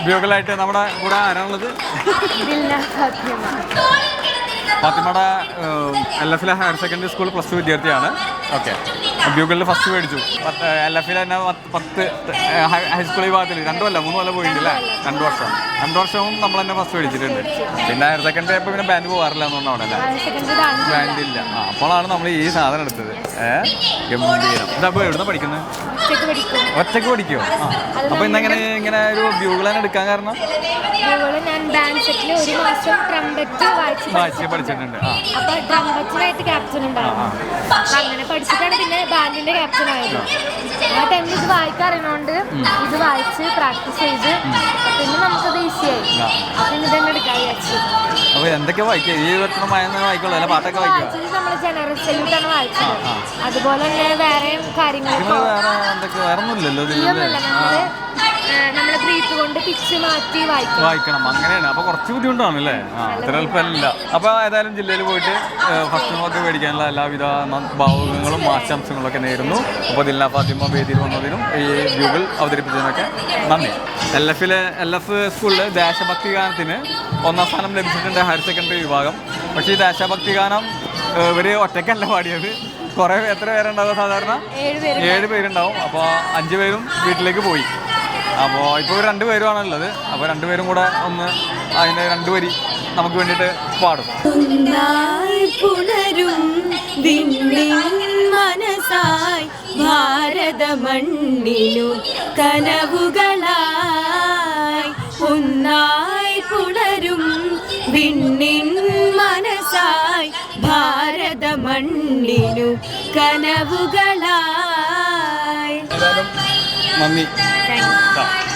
ഉപയോഗങ്ങളായിട്ട് നമ്മുടെ കൂടെ ആരാണുള്ളത്? ഫാത്തിമയുടെ എൽ എഫിലെ higher secondary school plus two വിദ്യാർത്ഥിയാണ്. ഓക്കെ. ബ്യൂഗിളിൽ ഫസ്റ്റ് മേടിച്ചു. എൽ എഫിൽ തന്നെ പത്ത് ഹൈസ്കൂൾ വിഭാഗത്തിൽ രണ്ടു കൊല്ലം മൂന്ന് കൊല്ലം പോയിട്ടില്ല രണ്ട് വർഷം. രണ്ടു വർഷവും നമ്മൾ തന്നെ ഫസ്റ്റ് മേടിച്ചിട്ടുണ്ട്. പിന്നെ ഹയർ സെക്കൻഡറി ആയപ്പോൾ പിന്നെ ബാൻഡ് പോകാറില്ല എന്ന് അല്ലേ? ഹയർ സെക്കൻഡറി ഡാൻസ് ബാൻഡ് ഇല്ല. ആ അപ്പോഴാണ് നമ്മൾ ഈ സാധനം എടുത്തത്. ഗംഭീരം. ഇതപ്പോൾ എവിടുന്ന പഠിക്കുന്നത് ഒറ്റയ്ക്ക് പഠിക്കുമോ ആ. അപ്പോൾ ഇന്നെങ്ങനെ ഇങ്ങനെ ഒരു ബ്യൂഗിളാൻ എടുക്കാൻ കാരണം? ഒരു മാസം ട്രംപറ്റ് വായിച്ചു പഠിച്ചിട്ടുണ്ട്. അപ്പോൾ അപ്പൊ ട്രംപറ്റിനായിട്ട് ഉണ്ടായിരുന്നു. അപ്പൊ അങ്ങനെ പഠിച്ചിട്ടാണ് പിന്നെ ബാൻഡിന്റെ ക്യാപ്റ്റൻ ആയത്. ആ ടൈമിൽ ഇത് വായിക്കാൻ അറിയണോണ്ട് ഇത് വായിച്ച് പ്രാക്ടീസ് ചെയ്ത് പിന്നെ നമുക്കത് ഈസിയായി അപ്പൊ ഇത് തന്നെ എടുക്കാൻ വിചാരിച്ചു. അപ്പോൾ എന്തൊക്കെ വായിക്കുക ഈ വെട്ടണ മയന്ന് വായിക്കുള്ളൂ. അല്ല പാട്ടൊക്കെ വായിക്കുക വായിച്ചത് നമ്മൾ ജനറൽ സല്യൂട്ടാണ് വായിച്ചത്. അതുപോലെ തന്നെ വേറെയും കാര്യങ്ങൾ നിങ്ങൾ വേറെ എന്തൊക്കെ? വേറെ ഒന്നുമില്ലല്ലോ ഇതിൽ ഒന്നുമില്ല നമ്മൾ ബ്രീത്ത് കൊണ്ട് പിച്ച് മാറ്റി വായിക്കും വായിക്കണം. അങ്ങനെയാണ്. അപ്പൊ കുറച്ച് ബുദ്ധിമുട്ടാണ് അല്ലേ അത്ര എളുപ്പമല്ല. അപ്പൊ ഏതായാലും ജില്ലയിൽ പോയിട്ട് ഫസ്റ്റ് ഒക്കെ മേടിക്കാനുള്ള എല്ലാവിധ ന- ആശംസകളും ആശംസകളൊക്കെ നേരുന്നു. അപ്പോൾ ദില്ല ഫാത്തിമ വേദിയിൽ വന്നതിനും ഈ ബ്യൂഗിൾ അവതരിപ്പിച്ചതിനൊക്കെ നന്ദി. എൽ എഫിലെ എൽ എഫ് സ്കൂളിൽ ദേശഭക്തി ഗാനത്തിന് ഒന്നാം സ്ഥാനം ലഭിച്ചിട്ടുണ്ട് ഹയർ സെക്കൻഡറി വിഭാഗം. പക്ഷേ ഈ ദേശഭക്തി ഗാനം ഇവർ ഒറ്റയ്ക്കല്ല പാടിയത്. കുറേ എത്ര പേരുണ്ടാവും സാധാരണ? ഏഴ് പേരുണ്ടാവും. അപ്പോൾ അഞ്ച് പേരും വീട്ടിലേക്ക് പോയി. അപ്പോൾ ഇപ്പോൾ രണ്ട് പേരുമാണുള്ളത് അപ്പോൾ രണ്ടുപേരും കൂടെ ഒന്ന് അതിന്റെ രണ്ടു വരി നമുക്ക് വേണ്ടിയിട്ട് പാടും. വിണ്ണിൻ മനസായി ഭാരത മണ്ണിനു കനവുകളായി. ഒന്നായി പുണരും വിണ്ണിൻ മനസായി ഭാരത മണ്ണിനു കനവുകളായി ഏതായാലും